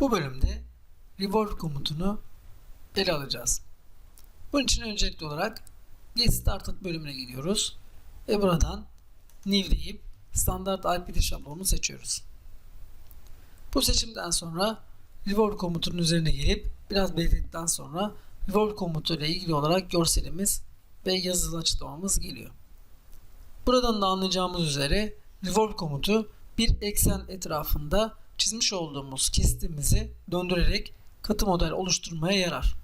Bu bölümde revolve komutunu ele alacağız. Bunun için öncelikli olarak Get Started bölümüne gidiyoruz ve buradan New deyip standart IPT şablonunu seçiyoruz. Bu seçimden sonra revolve komutunun üzerine gelip biraz bekledikten sonra revolve komutu ile ilgili olarak görselimiz ve yazılı açıklamamız geliyor. Buradan da anlayacağımız üzere revolve komutu bir eksen etrafında çizmiş olduğumuz kesitimizi döndürerek katı model oluşturmaya yarar.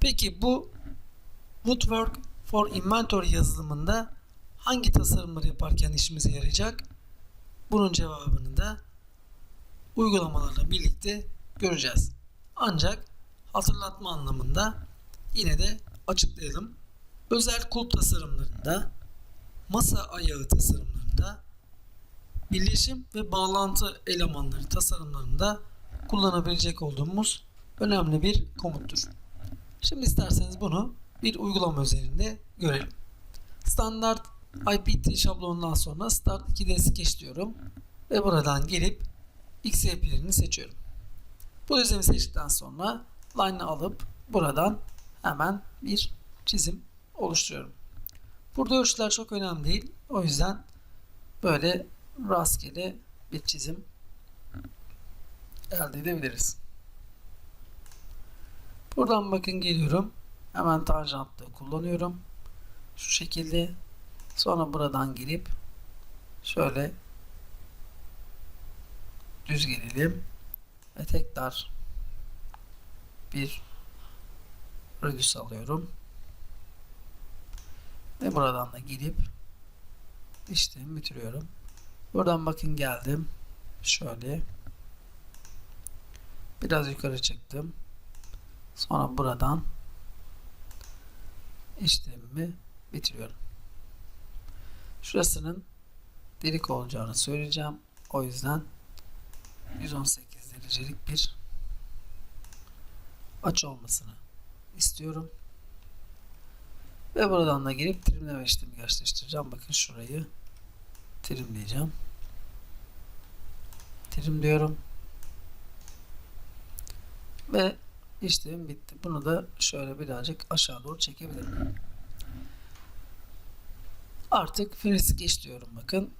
Peki bu Woodwork for Inventory yazılımında hangi tasarımları yaparken işimize yarayacak? Bunun cevabını da uygulamalarla birlikte göreceğiz. Ancak hatırlatma anlamında yine de açıklayalım. Özel kulp tasarımlarında, masa ayağı tasarımlarında, birleşim ve bağlantı elemanları tasarımlarında kullanabilecek olduğumuz önemli bir komuttur. Şimdi isterseniz bunu bir uygulama üzerinde görelim. Standart IPT şablonundan sonra Start 2D Sketch diyorum ve buradan gelip XYP'lerini seçiyorum. Bu düzeni seçtikten sonra line'ı alıp buradan hemen bir çizim oluşturuyorum. Burada ölçüler çok önemli değil. O yüzden böyle rastgele bir çizim elde edebiliriz. Buradan bakın geliyorum. Hemen tanjantlı kullanıyorum. Şu şekilde. Sonra buradan girip şöyle düz gelelim ve tekrar bir radius alıyorum. Ve buradan da girip işlemi bitiriyorum. Buradan bakın geldim. Şöyle biraz yukarı çıktım. Sonra buradan işlemimi bitiriyorum. Şurasının delik olacağını söyleyeceğim. O yüzden 118 derecelik bir açı olmasını istiyorum. Ve buradan da gelip trimleme işlemi gerçekleştireceğim. Bakın şurayı trimleyeceğim. Trim diyorum. Ve işlem bitti. Bunu da şöyle birazcık aşağı doğru çekebilirim. Artık finish geç diyorum bakın.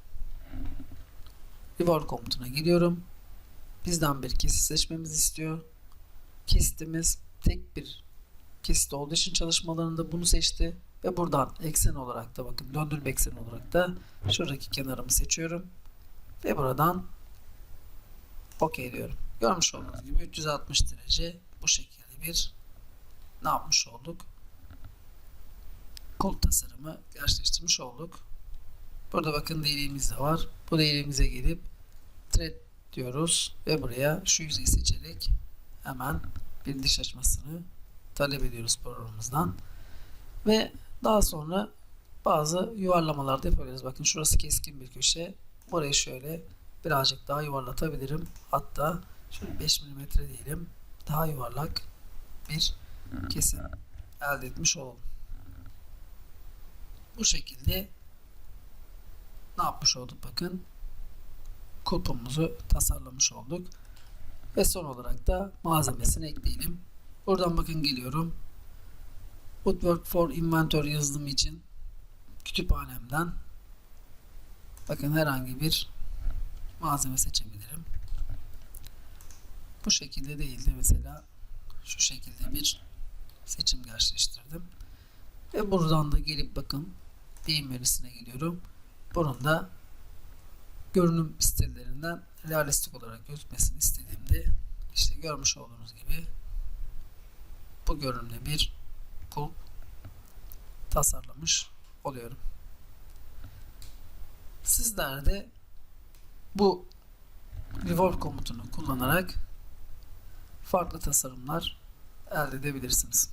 Revolve komutuna giriyorum. Bizden bir kesit seçmemizi istiyor. Kesitimiz tek bir kesit olduğu için çalışmalarında bunu seçti. Ve buradan eksen olarak da bakın döndürme eksen olarak da şuradaki kenarımı seçiyorum. Ve buradan OK diyorum. Görmüş olduğunuz gibi 360 derece bu şekilde bir ne yapmış olduk? Kol tasarımı gerçekleştirmiş olduk. Burada bakın deliğimiz de var. Bu deliğimize gelip thread diyoruz ve buraya şu yüzeyi seçerek hemen bir diş açmasını talep ediyoruz programımızdan. Ve daha sonra bazı yuvarlamalar da yapabiliriz. Bakın şurası keskin bir köşe. Burayı şöyle birazcık daha yuvarlatabilirim. Hatta şöyle 5 mm diyelim. Daha yuvarlak bir kesim elde etmiş olalım. Bu şekilde ne yapmış olduk bakın. Kulpumuzu tasarlamış olduk. Ve son olarak da malzemesini ekleyelim. Buradan bakın geliyorum. Woodwork for Inventory yazılımı için kütüphanemden bakın herhangi bir malzeme seçebilirim. Bu şekilde değil de mesela şu şekilde bir seçim gerçekleştirdim. Ve buradan da gelip bakın deyim verisine geliyorum. Bunun da görünüm sitelerinden realistik olarak gözükmesini istediğimde işte görmüş olduğunuz gibi bu görünümde bir kulp tasarlamış oluyorum. Sizler de bu revolve komutunu kullanarak farklı tasarımlar elde edebilirsiniz.